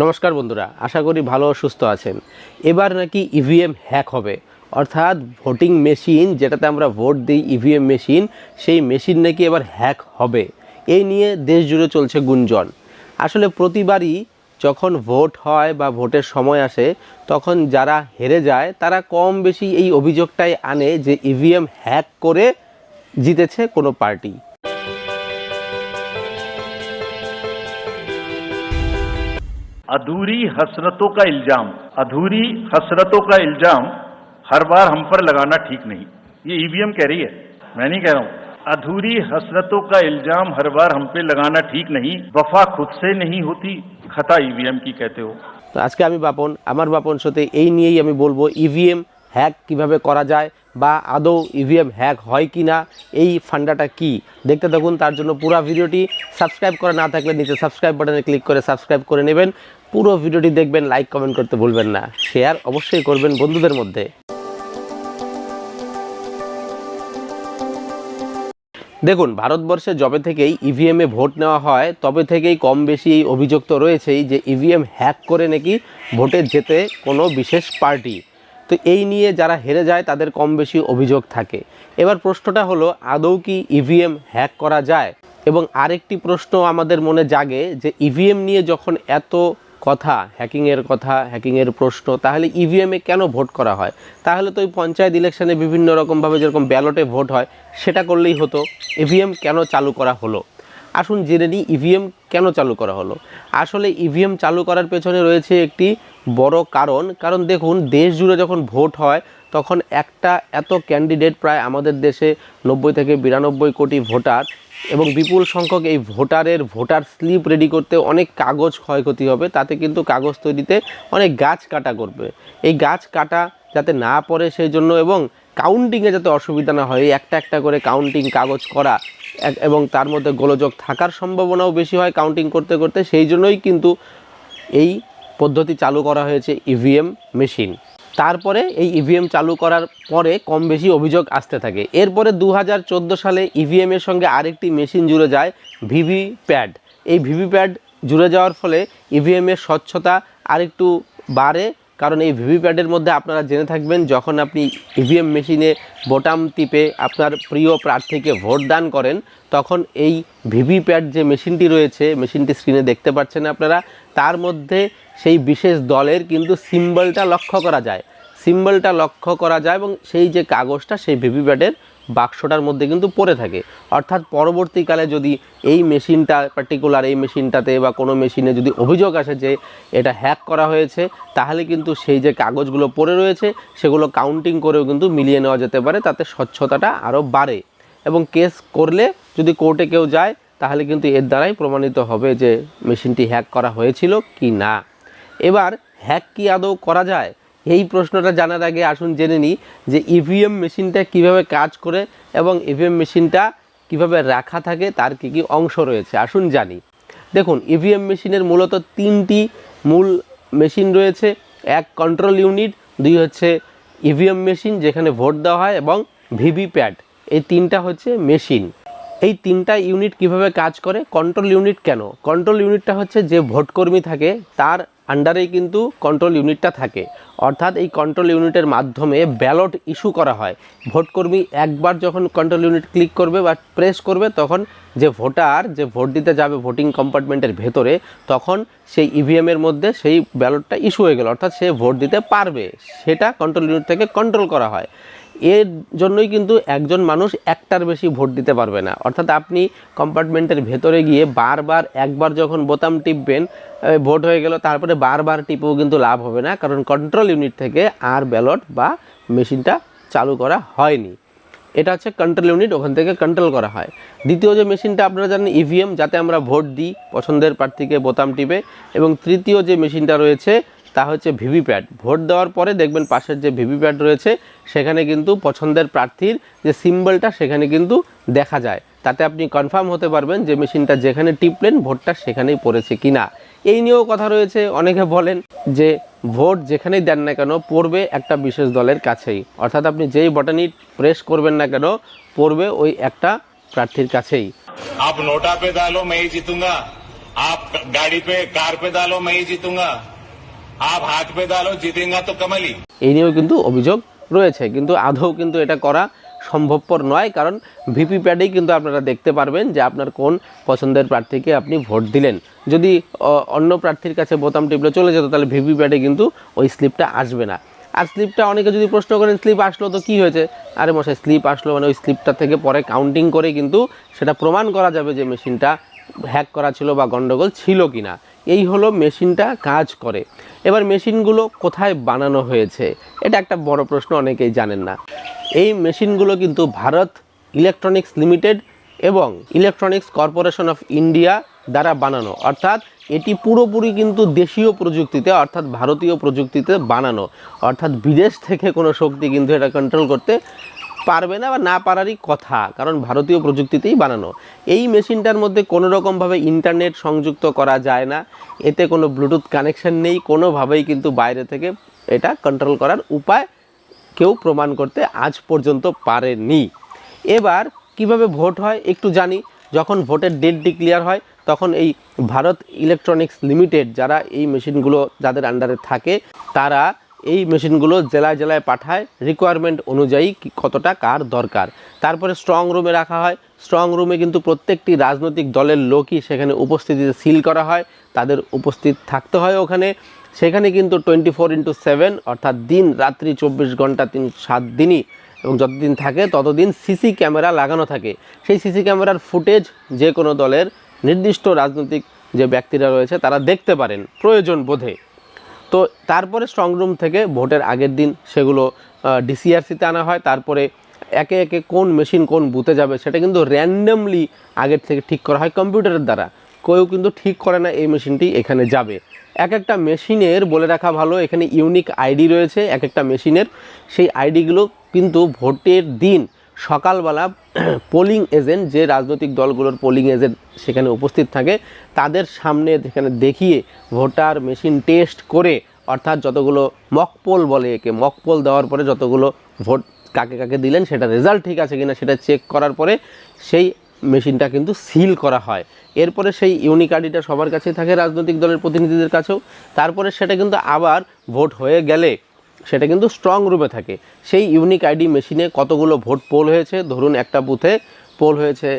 নমস্কার বন্ধুরা, আশা করি ভালো সুস্থ আছেন। এবার নাকি ইভিএম হ্যাক হবে। অর্থাৎ ভোটিং মেশিন যেটাতে আমরা ভোট দিই ইভিএম মেশিন সেই মেশিন নাকি এবার হ্যাক হবে। এই নিয়ে দেশ জুড়ে চলছে গুঞ্জন। আসলে প্রতিবারই যখন ভোট হয় বা ভোটের সময় আসে, তখন যারা হেরে যায়, তারা কম বেশি এই অভিযোগটাই আনে যে ইভিএম হ্যাক করে জিতেছে কোনো পার্টি। अधूरी हसरतों का इल्जाम अधूरी हसरतों का इल्जाम हर बार हम पर लगाना ठीक नहीं ये ईवीएम कह रही है मैं नहीं कह रहा हूं अधूरी हसरतों का इल्जाम हर बार हम पे लगाना ठीक नहीं वफा खुद से नहीं होती खता ईवीएम की कहते हो তো আজকে আমি বাপন আমার বাপন শোতে এই নিয়েই আমি বলবো ইভিএম হ্যাক কিভাবে করা যায় বা আদৌ ইভিএম হ্যাক হয় কি না এই ফান্ডাটা কি দেখতে থাকুন তার জন্য পুরো ভিডিওটি সাবস্ক্রাইব করা না থাকলে নিচে সাবস্ক্রাইব বাটনে ক্লিক করে সাবস্ক্রাইব করে নেবেন পুরো ভিডিওটি দেখবেন লাইক কমেন্ট করতে ভুলবেন না। শেয়ার অবশ্যই করবেন বন্ধুদের মধ্যে। দেখুন, ভারতবর্ষে যবে থেকেই ইভিএমে ভোট নেওয়া হয়, তবে থেকেই কম বেশি এই অভিযোগ তো রয়েছেই যে ইভিএম হ্যাক করে নাকি ভোটে যেতে কোনো বিশেষ পার্টি। তো এই নিয়ে যারা হেরে যায়, তাদের কম বেশি অভিযোগ থাকে। এবার প্রশ্নটা হলো, আদৌ কি ইভিএম হ্যাক করা যায়? এবং আরেকটি প্রশ্ন আমাদের মনে জাগে যে ইভিএম নিয়ে যখন এত কথা হ্যাকিংয়ের কথা হ্যাকিংয়ের প্রশ্ন, তাহলে ইভিএমে কেন ভোট করা হয়? তাহলে তো ওই পঞ্চায়েত ইলেকশনে বিভিন্ন রকমভাবে যেরকম ব্যালটে ভোট হয়, সেটা করলেই হতো। ইভিএম কেন চালু করা হলো? আসুন জেনে নিই ইভিএম কেন চালু করা হলো? আসলে ইভিএম চালু করার পেছনে রয়েছে একটি বড় কারণ। কারণ দেখুন, দেশ জুড়ে যখন ভোট হয়, তখন একটা এত ক্যান্ডিডেট প্রায় আমাদের দেশে নব্বই থেকে বিরানব্বই কোটি ভোটার এবং বিপুল সংখ্যক এই ভোটারের ভোটার স্লিপ রেডি করতে অনেক কাগজ ক্ষয়ক্ষতি হবে, তাতে কিন্তু কাগজ তৈরিতে অনেক গাছ কাটা করবে। এই গাছ কাটা যাতে না পড়ে সেই জন্য এবং কাউন্টিংয়ে যাতে অসুবিধা না হয় একটা একটা করে কাউন্টিং কাগজ করা এবং তার মধ্যে গোলযোগ থাকার সম্ভাবনাও বেশি হয় কাউন্টিং করতে করতে, সেই জন্যই কিন্তু এই পদ্ধতি চালু করা হয়েছে ইভিএম মেশিন তারপরে এই ইভিএম চালু করার পরে কম বেশি অভিযোগ আসতে থাকে। এরপরে দু হাজার চোদ্দ সালে ইভিএমের সঙ্গে আরেকটি মেশিন জুড়ে যায় ভিভি প্যাড এই ভিভি প্যাড জুড়ে যাওয়ার ফলে ইভিএমের স্বচ্ছতা আরেকটু বাড়ে কারণ এই ভিভিপ্যাডের মধ্যে আপনারা জেনে থাকবেন, যখন আপনি ইভিএম মেশিনে বোটাম টিপে আপনার প্রিয় প্রার্থীকে ভোট দান করেন, তখন এই ভিভিপ্যাড যে মেশিনটি রয়েছে, মেশিনটি স্ক্রিনে দেখতে পাচ্ছেন আপনারা, তার মধ্যে সেই বিশেষ দলের কিন্তু সিম্বলটা লক্ষ্য করা যায়। সিম্বলটা লক্ষ্য করা যায় এবং সেই যে কাগজটা, সেই ভিভিপ্যাডের বাক্সটার মধ্যে কিন্তু পড়ে থাকে। অর্থাৎ পরবর্তীকালে যদি এই মেশিনটা পার্টিকুলার এই মেশিনটাতে বা কোনো মেশিনে যদি অভিযোগ আসে যে এটা হ্যাক করা হয়েছে, তাহলে কিন্তু সেই যে কাগজগুলো পড়ে রয়েছে, সেগুলো কাউন্টিং করেও কিন্তু মিলিয়ে নেওয়া যেতে পারে, তাতে স্বচ্ছতাটা আরও বাড়ে। এবং কেস করলে যদি কোর্টে কেউ যায়, তাহলে কিন্তু এর দ্বারাই প্রমাণিত হবে যে মেশিনটি হ্যাক করা হয়েছিল কি না। এবার হ্যাক কি আদৌ করা যায়? এই প্রশ্নটা জানার আগে আসুন জেনে নিই যে ইভিএম মেশিনটা কীভাবে কাজ করে এবং ইভিএম মেশিনটা কীভাবে রাখা থাকে, তার কী কী অংশ রয়েছে? আসুন জানি। দেখুন ইভিএম মেশিনের মূলত তিনটি মূল মেশিন রয়েছে। এক কন্ট্রোল ইউনিট দুই হচ্ছে ইভিএম মেশিন যেখানে ভোট দেওয়া হয় এবং ভিভিপ্যাড এই তিনটা হচ্ছে মেশিন। এই তিনটা ইউনিট কীভাবে কাজ করে? কন্ট্রোল ইউনিট কেন? কন্ট্রোল ইউনিটটা হচ্ছে যে ভোটকর্মী থাকে, তার আন্ডারেই কিন্তু কন্ট্রোল ইউনিটটা থাকে। অর্থাৎ এই কন্ট্রোল ইউনিটের মাধ্যমে ব্যালট ইস্যু করা হয়। ভোটকর্মী একবার যখন কন্ট্রোল ইউনিট ক্লিক করবে বা প্রেস করবে, তখন যে ভোটার যে ভোট দিতে যাবে ভোটিং কম্পার্টমেন্টের ভেতরে, তখন সেই ইভিএমের মধ্যে সেই ব্যালটটা ইস্যু হয়ে গেল। অর্থাৎ সে ভোট দিতে পারবে। সেটা কন্ট্রোল ইউনিট থেকে কন্ট্রোল করা হয়। এর জন্যই কিন্তু একজন মানুষ একটার বেশি ভোট দিতে পারবে না। অর্থাৎ আপনি কম্পার্টমেন্টের ভেতরে গিয়ে বারবার, একবার যখন বোতাম টিপবেন ভোট হয়ে গেল, তারপরে বারবার টিপেও কিন্তু লাভ হবে না, কারণ কন্ট্রোল ইউনিট থেকে আর ব্যালট বা মেশিনটা চালু করা হয়নি। এটা হচ্ছে কন্ট্রোল ইউনিট ওখান থেকে কন্ট্রোল করা হয়। দ্বিতীয় যে মেশিনটা আপনারা জানেন ইভিএম যাতে আমরা ভোট দিই, পছন্দের প্রার্থীকে বোতাম টিপে, এবং তৃতীয় যে মেশিনটা রয়েছে তা হচ্ছে ভিভিপ্যাট। ভোট দেওয়ার পরে দেখবেন পাশের যে ভিভিপ্যাট রয়েছে, সেখানে কিন্তু পছন্দের প্রার্থীর যে সিম্বলটা সেখানে কিন্তু দেখা যায়। তাতে আপনি কনফার্ম হতে পারবেন যে মেশিনটা যেখানে টিপলেন, ভোটটা সেখানেই পড়েছে কি না এই নিয়েও কথা রয়েছে, অনেকে বলেন যে ভোট যেখানেই দেন না কেন, পড়বে একটা বিশেষ দলের কাছেই। অর্থাৎ আপনি যেই বটানি প্রেস করবেন না কেন, পড়বে ওই একটা প্রার্থীর কাছেই। আপ নোটা পে ডালো জিতুঙ্গা। আপ গাড়ি পে, কার পে ডালো জিতুঙ্গা। आप हाथ पे डालो जीतेगा तो कमल ही এই নিয়েও কিন্তু অভিযোগ রয়েছে কিন্তু আদৌ কিন্তু এটা করা সম্ভবপর নয় কারণ ভিপি প্যাডেই কিন্তু আপনারা দেখতে পারবেন যে আপনার কোন পছন্দের প্রার্থীকে আপনি ভোট দিলেন যদি অ, অন্য প্রার্থীর কাছে বোতাম টিপলে চলে যেত তাহলে ভিপি প্যাডে কিন্তু ওই স্লিপটা আসবে না আর স্লিপটা অনেকে যদি প্রশ্ন করেন স্লিপ আসলো তো কি হয়েছে আরে মশাই স্লিপ আসলো মানে ওই স্লিপটা থেকে পরে কাউন্টিং করে কিন্তু সেটা প্রমাণ করা যাবে যে মেশিনটা হ্যাক করা ছিল বা গন্ডগোল ছিল কিনা। এই হলো মেশিনটা কাজ করে। এবার মেশিনগুলো কোথায় বানানো হয়েছে? এটা একটা বড় প্রশ্ন, অনেকেই জানেন না। এই মেশিনগুলো কিন্তু ভারত ইলেকট্রনিক্স লিমিটেড এবং ইলেকট্রনিক্স কর্পোরেশন অফ ইন্ডিয়া দ্বারা বানানো। অর্থাৎ এটি পুরোপুরি কিন্তু দেশীয় প্রযুক্তিতে, অর্থাৎ ভারতীয় প্রযুক্তিতে বানানো। অর্থাৎ বিদেশ থেকে কোনো শক্তি কিন্তু এটা কন্ট্রোল করতে পারবে না বা না পারারই কথা, কারণ ভারতীয় প্রযুক্তিতেই বানানো। এই মেশিনটার মধ্যে কোনো রকমভাবে ইন্টারনেট সংযুক্ত করা যায় না। এতে কোনো ব্লুটুথ কানেকশন নেই, কোনোভাবেই কিন্তু বাইরে থেকে এটা কন্ট্রোল করার উপায় কেউ প্রমাণ করতে আজ পর্যন্ত পারেনি। এবার কীভাবে ভোট হয় একটু জানি। যখন ভোটের ডেট ডিক্লিয়ার হয়, তখন এই ভারত ইলেকট্রনিক্স লিমিটেড যারা এই মেশিনগুলো যাদের আন্ডারে থাকে, তারা এই মেশিনগুলো জেলায় জেলায় পাঠায় রিকোয়ারমেন্ট অনুযায়ী কতটা কার দরকার। তারপরে স্ট্রং রুমে রাখা হয়। স্ট্রং রুমে কিন্তু প্রত্যেকটি রাজনৈতিক দলের লোকই সেখানে উপস্থিতিতে সিল করা হয়। তাদের উপস্থিত থাকতে হয় ওখানে। সেখানে কিন্তু টোয়েন্টি ফোর ইন্টু সেভেন অর্থাৎ দিন রাত্রি চব্বিশ ঘণ্টা তিন সাত দিনই এবং যতদিন থাকে ততদিন সিসি ক্যামেরা লাগানো থাকে। সেই সিসি ক্যামেরার ফুটেজ যে কোনো দলের নির্দিষ্ট রাজনৈতিক যে ব্যক্তিরা রয়েছে তারা দেখতে পারেন প্রয়োজন বোধে। তো তারপরে স্ট্রং রুম থেকে ভোটের আগের দিন সেগুলো ডিসিআরসিতে আনা হয়। তারপরে একে একে কোন মেশিন কোন বুথে যাবে সেটা কিন্তু র্যান্ডমলি আগের থেকে ঠিক করা হয় কম্পিউটারের দ্বারা। কেউ কিন্তু ঠিক করে না এই মেশিনটি এখানে যাবে। এক একটা মেশিনের বলে রাখা ভালো, এখানে ইউনিক আইডি রয়েছে এক একটা মেশিনের সেই আইডিগুলো কিন্তু ভোটের দিন সকালবেলা পোলিং এজেন্ট যে রাজনৈতিক দলগুলোর পোলিং এজেন্ট সেখানে উপস্থিত থাকে, তাদের সামনে সেখানে দেখিয়ে ভোটার মেশিন টেস্ট করে, অর্থাৎ যতগুলো মকপোল বলে একে মকপোল দেওয়ার পরে যতগুলো ভোট কাকে কাকে দিলেন, সেটা রেজাল্ট ঠিক আছে কিনা সেটা চেক করার পরে সেই মেশিনটা কিন্তু সিল করা হয়। এরপরে সেই ইউনিক আইডিটা সবার কাছেই থাকে রাজনৈতিক দলের প্রতিনিধিদের কাছেও। তারপরে সেটা কিন্তু আবার ভোট হয়ে গেলে সেটা কিন্তু স্ট্রং রুমে থাকে। সেই ইউনিক আইডি মেশিনে কতগুলো ভোট পোল হয়েছে? ধরুন একটা বুথে পোল হয়েছে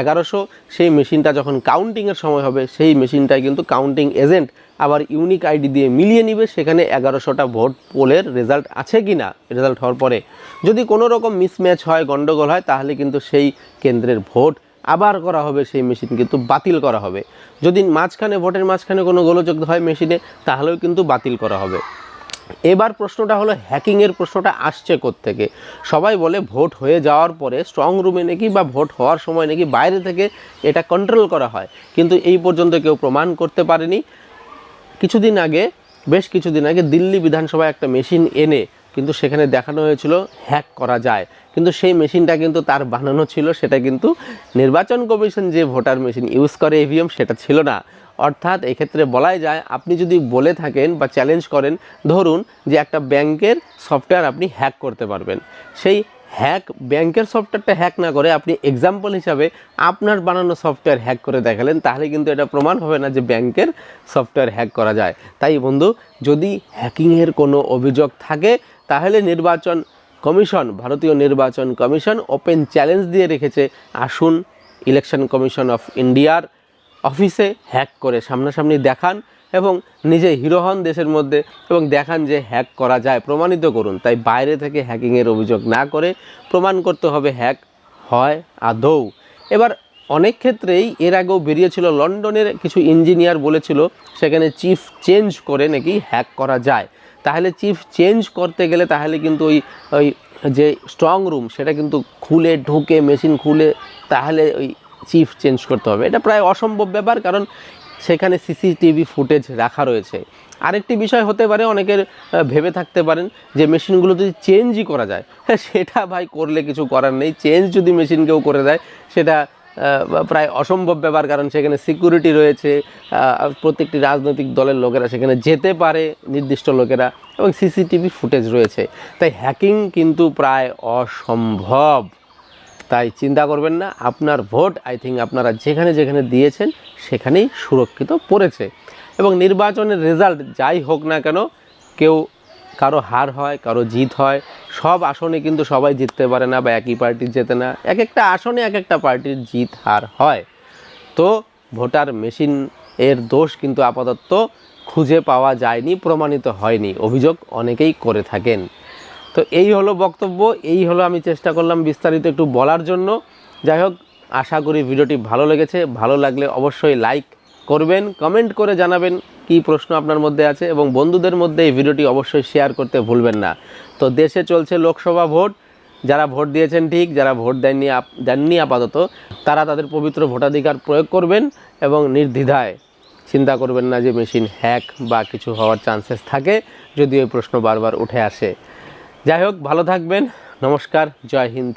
এগারোশো। সেই মেশিনটা যখন কাউন্টিংয়ের সময় হবে, সেই মেশিনটায় কিন্তু কাউন্টিং এজেন্ট আবার ইউনিক আইডি দিয়ে মিলিয়ে নিবে। সেখানে এগারোশোটা ভোট পোলের রেজাল্ট আছে কি না রেজাল্ট হওয়ার পরে। যদি কোনো রকম মিসম্যাচ হয় গণ্ডগোল হয়, তাহলে কিন্তু সেই কেন্দ্রের ভোট আবার করা হবে, সেই মেশিন কিন্তু বাতিল করা হবে। যদি মাঝখানে, ভোটের মাঝখানে কোনো গোলযোগ হয় মেশিনে তাহলেও কিন্তু বাতিল করা হবে। এবার প্রশ্নটা হলো হ্যাকিংয়ের প্রশ্নটা আসছে থেকে সবাই বলে ভোট হয়ে যাওয়ার পরে স্ট্রং রুমে নাকি বা ভোট হওয়ার সময় নাকি বাইরে থেকে এটা কন্ট্রোল করা হয়। কিন্তু এই পর্যন্ত কেউ প্রমাণ করতে পারেনি। কিছুদিন আগে, বেশ কিছুদিন আগে দিল্লি বিধানসভায় একটা মেশিন এনে কিন্তু সেখানে দেখানো হয়েছিল হ্যাক করা যায়। কিন্তু সেই মেশিনটা কিন্তু তার বানানো ছিল, সেটা কিন্তু নির্বাচন কমিশন যে ভোটার মেশিন ইউজ করে ইভিএম সেটা ছিল না। অর্থাৎ এক্ষেত্রে বলাই যায় আপনি যদি বলে থাকেন বা চ্যালেঞ্জ করেন, ধরুন যে একটা ব্যাংকের সফটওয়্যার আপনি হ্যাক করতে পারবেন। সেই হ্যাক ব্যাংকের সফটওয়্যারটা হ্যাক না করে আপনি এক্সাম্পল হিসাবে আপনার বানানো সফটওয়্যার হ্যাক করে দেখালেন, তাহলে কিন্তু এটা প্রমাণ হবে না যে ব্যাংকের সফটওয়্যার হ্যাক করা যায়। তাই বন্ধু, যদি হ্যাকিংয়ের কোনো অভিযোগ থাকে, তাহলে নির্বাচন কমিশন, ভারতীয় নির্বাচন কমিশন ওপেন চ্যালেঞ্জ দিয়ে রেখেছে। আসুন ইলেকশন কমিশন অফ ইন্ডিয়ার অফিসে হ্যাক করে সামনাসামনি দেখান এবং নিজে হিরো হন দেশের মধ্যে এবং দেখান যে হ্যাক করা যায়, প্রমাণিত করুন। তাই বাইরে থেকে হ্যাকিংয়ের অভিযোগ না করে প্রমাণ করতে হবে হ্যাক হয় আদৌ। এবার অনেক ক্ষেত্রেই এর আগেও বেরিয়েছিল, লন্ডনের কিছু ইঞ্জিনিয়ার বলেছিল, সেখানে চিফ চেঞ্জ করে নাকি হ্যাক করা যায়। তাহলে চিফ চেঞ্জ করতে গেলে তাহলে কিন্তু ওই ওই যে স্ট্রং রুম, সেটা কিন্তু খুলে ঢুকে, মেশিন খুলে, তাহলে ওই চিফ চেঞ্জ করতে হবে। এটা প্রায় অসম্ভব ব্যাপার কারণ সেখানে সিসিটিভি ফুটেজ রাখা রয়েছে। আরেকটি বিষয় হতে পারে, অনেকের ভেবে থাকতে পারেন যে মেশিনগুলো যদি চেঞ্জই করা যায় হ্যাঁ সেটা ভাই করলে কিছু করার নেই। চেঞ্জ যদি মেশিন কেউ করে দেয়, সেটা প্রায় অসম্ভব ব্যাপার কারণ সেখানে সিকিউরিটি রয়েছে প্রত্যেকটি রাজনৈতিক দলের লোকেরা সেখানে যেতে পারে, নির্দিষ্ট লোকেরা, এবং সিসিটিভি ফুটেজ রয়েছে। তাই হ্যাকিং কিন্তু প্রায় অসম্ভব। তাই চিন্তা করবেন না, আপনার ভোট আই থিঙ্ক আপনারা যেখানে যেখানে দিয়েছেন সেখানেই সুরক্ষিত পড়েছে। এবং নির্বাচনের রেজাল্ট যাই হোক না কেন, কেউ কারও হার হয়, কারও জিত হয়, সব আসনে কিন্তু সবাই জিততে পারে না বা একই পার্টি জেতে না। এক একটা আসনে এক একটা পার্টির জিত, হার হয়। তো ভোটার মেশিন এর দোষ কিন্তু আপাতত খুঁজে পাওয়া যায়নি, প্রমাণিত হয়নি। অভিযোগ অনেকেই করে থাকেন। তো এই হলো বক্তব্য, এই হলো আমি চেষ্টা করলাম বিস্তারিত একটু বলার জন্য। যাই হোক, আশা করি ভিডিওটি ভালো লেগেছে। ভালো লাগলে অবশ্যই লাইক করবেন, কমেন্ট করে জানাবেন কি প্রশ্ন আপনার মধ্যে আছে এবং বন্ধুদের মধ্যে এই ভিডিওটি অবশ্যই শেয়ার করতে ভুলবেন না। তো দেশে চলছে লোকসভা ভোট। যারা ভোট দিয়েছেন ঠিক, যারা ভোট দেননি দেননি আপাতত, তারা তাদের পবিত্র ভোটাধিকার প্রয়োগ করবেন এবং নির্দ্বিধায় চিন্তা করবেন না যে মেশিন হ্যাক বা কিছু হওয়ার চান্সেস থাকে, যদি ওই প্রশ্ন বারবার উঠে আসে। যাই হোক ভালো থাকবেন। নমস্কার জয় হিন্দ।